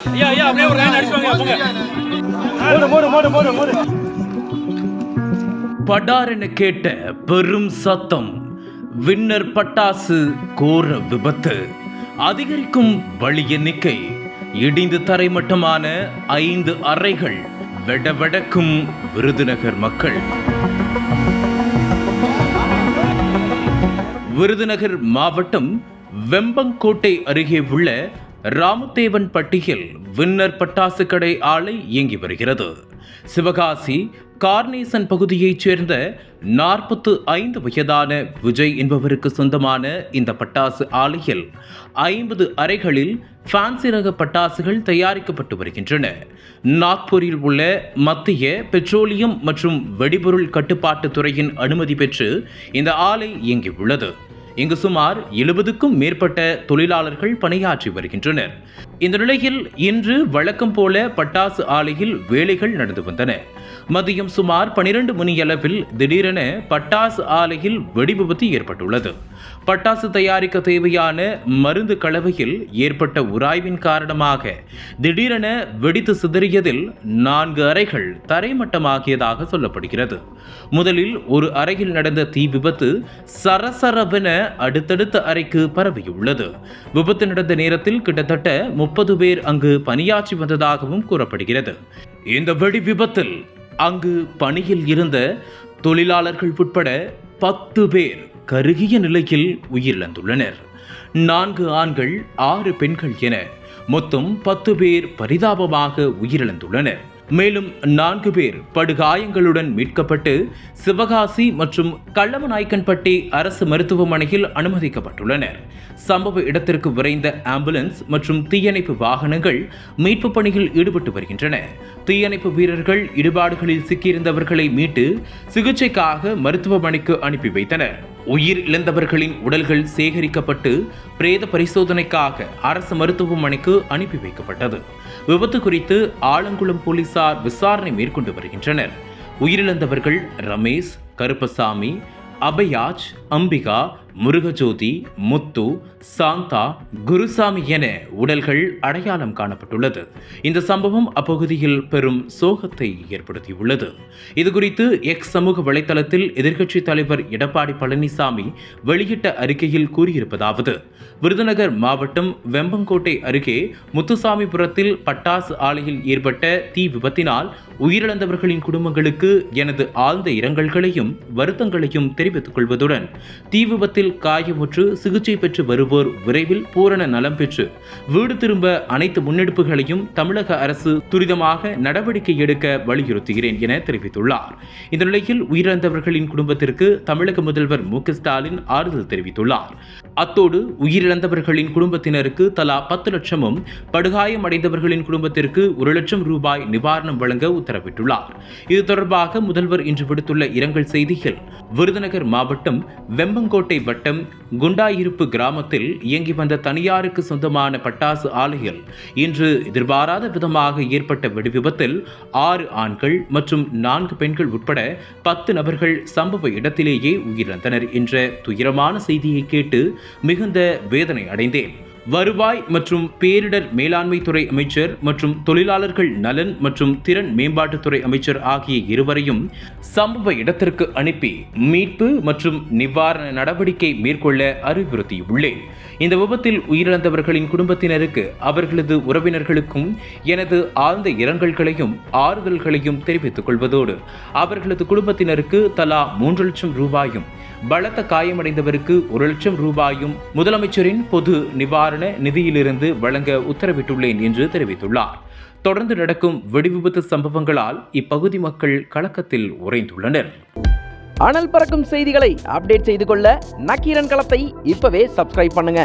ஐயா ஐயா அப்படியே ஒரு லைன் அடிச்சுவாங்க போங்க. படாரென கேட்ட பெரும் சத்தம் வின்னர் பட்டாசு கோர விபத்து. அதிகரிக்கும் வழி எண்ணிக்கை இடிந்து தரைமட்டமான ஐந்து அறைகள் வெடவெடக்கும் விருதுநகர் மக்கள். விருதுநகர் மாவட்டம் வெம்பங்கோட்டை அருகே உள்ள ராமதேவன் பட்டியில் வின்னர் பட்டாசு கடை ஆலை இயங்கி வருகிறது. சிவகாசி கார்னேசன் பகுதியைச் சேர்ந்த நாற்பத்து ஐந்து வயதான விஜய் என்பவருக்கு சொந்தமான இந்த பட்டாசு ஆலையில் ஐம்பது அறைகளில் ஃபேன்சி ரக பட்டாசுகள் தயாரிக்கப்பட்டு வருகின்றன. நாக்பூரில் உள்ள மத்திய பெட்ரோலியம் மற்றும் வெடிபொருள் கட்டுப்பாட்டுத் துறையின் அனுமதி பெற்று இந்த ஆலை இயங்கியுள்ளது. இங்கு சுமார் எழுபதுக்கும் மேற்பட்ட தொழிலாளர்கள் பணியாற்றி வருகின்றனர். இந்த நிலையில் இன்று வழக்கம் போல பட்டாசு ஆலையில் வேலைகள் நடந்து வந்தன. மதியம் சுமார் பனிரெண்டு மணியளவில் திடீரென பட்டாசு ஆலையில் வெடி விபத்து ஏற்பட்டுள்ளது. பட்டாசு தயாரிக்க தேவையான மருந்து கலவையில் ஏற்பட்ட உராய்வின் காரணமாக திடீரென வெடித்து சிதறியதில் நான்கு அறைகள் தரைமட்டமாகியதாக சொல்லப்படுகிறது. முதலில் ஒரு அறையில் நடந்த தீ விபத்து சரசரவென அடுத்தடுத்த அறைக்கு பரவியுள்ளது. விபத்து நடந்த நேரத்தில் கிட்டத்தட்ட முப்பது பேர் அங்கு பணியாற்றி வந்ததாகவும் கூறப்படுகிறது. இந்த வெடி விபத்தில் அங்கு பணியில் இருந்த தொழிலாளர்கள் உட்பட பத்து பேர் கருகிய நிலையில் உயிரிழந்துள்ளனர். நான்கு ஆண்கள் ஆறு பெண்கள் என மொத்தம் பத்து பேர் பரிதாபமாக உயிரிழந்துள்ளனர். மேலும் நான்கு பேர் படுகாயங்களுடன் மீட்கப்பட்டு சிவகாசி மற்றும் கள்ளமநாய்க்கன்பட்டி அரசு மருத்துவமனையில் அனுமதிக்கப்பட்டுள்ளனர். சம்பவ இடத்திற்கு விரைந்த ஆம்புலன்ஸ் மற்றும் தீயணைப்பு வாகனங்கள் மீட்பு பணியில் ஈடுபட்டு வருகின்றன. தீயணைப்பு வீரர்கள் இடுபாடுகளில் சிக்கியிருந்தவர்களை மீட்டு சிகிச்சைக்காக மருத்துவமனைக்கு அனுப்பி வைத்தனர். உயிர் இழந்தவர்களின் உடல்கள் சேகரிக்கப்பட்டு பிரேத பரிசோதனைக்காக அரசு மருத்துவமனைக்கு அனுப்பி வைக்கப்பட்டது. விபத்து குறித்து ஆலங்குளம் போலீசார் விசாரணை மேற்கொண்டு வருகின்றனர். உயிரிழந்தவர்கள் ரமேஷ் கருப்பசாமி அபயாஜ் அம்பிகா முருகஜோதி முத்து சாந்தா குருசாமி என உடல்கள் அடையாளம் காணப்பட்டுள்ளது. இந்த சம்பவம் அப்பகுதியில் பெரும் சோகத்தை ஏற்படுத்தியுள்ளது. இதுகுறித்து எக்ஸ் சமூக வலைதளத்தில் எதிர்க்கட்சித் தலைவர் எடப்பாடி பழனிசாமி வெளியிட்ட அறிக்கையில் கூறியிருப்பதாவது விருதுநகர் மாவட்டம் வெம்பங்கோட்டை அருகே முத்துசாமிபுரத்தில் பட்டாசு ஆலையில் ஏற்பட்ட தீ விபத்தினால் உயிரிழந்தவர்களின் குடும்பங்களுக்கு எனது ஆழ்ந்த இரங்கல்களையும் வருத்தங்களையும் தெரிவித்துக் கொள்வதுடன் தீ விபத்தில் காயமுற்று சிகிச்சை பெற்று வருவோர் விரைவில் பூரண நலம் பெற்று வீடு திரும்ப அனைத்து முன்னெடுப்புகளையும் தமிழக அரசு துரிதமாக நடவடிக்கை எடுக்க வலியுறுத்துகிறேன் என தெரிவித்துள்ளார். இந்த நிலையில் உயிரிழந்தவர்களின் குடும்பத்திற்கு தமிழக முதல்வர் மு ஸ்டாலின் ஆறுதல் தெரிவித்துள்ளார். அத்தோடு உயிரிழந்தவர்களின் குடும்பத்தினருக்கு தலா பத்து லட்சமும் படுகாயம் அடைந்தவர்களின் குடும்பத்திற்கு ஒரு லட்சம் ரூபாய் நிவாரணம் வழங்க உத்தரவிட்டுள்ளார். இது தொடர்பாக முதல்வர் இன்று விடுத்துள்ள இரங்கல் செய்தியில் விருதுநகர் மாவட்டம் வெம்பங்கோட்டை வட்டம் குண்டாயிருப்பு கிராமத்தில் இயங்கி வந்த தனியாருக்கு சொந்தமான பட்டாசு ஆலையில் இன்று எதிர்பாராத விதமாக ஏற்பட்ட வெடிவிபத்தில் ஆறு ஆண்கள் மற்றும் நான்கு பெண்கள் உட்பட பத்து நபர்கள் சம்பவ இடத்திலேயே உயிரிழந்தனர் என்ற துயரமான செய்தியை கேட்டு மிகுந்த வேதனை அடைந்தேன். வருவாய் மற்றும் பேரிடர் மேலாண்மை துறை அமைச்சர் மற்றும் தொழிலாளர்கள் நலன் மற்றும் திறன் மேம்பாட்டுத்துறை அமைச்சர் ஆகிய இருவரையும் சம்பவ இடத்திற்கு அனுப்பி மீட்பு மற்றும் நிவாரண நடவடிக்கை மேற்கொள்ள அறிவுறுத்தியுள்ளேன். இந்த விபத்தில் உயிரிழந்தவர்களின் குடும்பத்தினருக்கு அவர்களது உறவினர்களுக்கும் எனது ஆழ்ந்த இரங்கல்களையும் ஆறுதல்களையும் தெரிவித்துக் கொள்வதோடு அவர்களது குடும்பத்தினருக்கு தலா மூன்று லட்சம் ரூபாயும் பலத்த காயமடைந்தவருக்கு ஒரு லட்சம் ரூபாயும் முதலமைச்சரின் பொது நிவாரண நிவாரண நிதியிலிருந்து வழங்க உத்தரவிட்டுள்ளேன் என்று தெரிவித்துள்ளார். தொடர்ந்து நடக்கும் வெடிவிபத்து சம்பவங்களால் இப்பகுதி மக்கள் கலக்கத்தில் உறைந்துள்ளனர். அனல் பறக்கும் செய்திகளை அப்டேட் செய்து கொள்ள நக்கீரன் களத்தை இப்பவே சப்ஸ்கிரைப் பண்ணுங்க.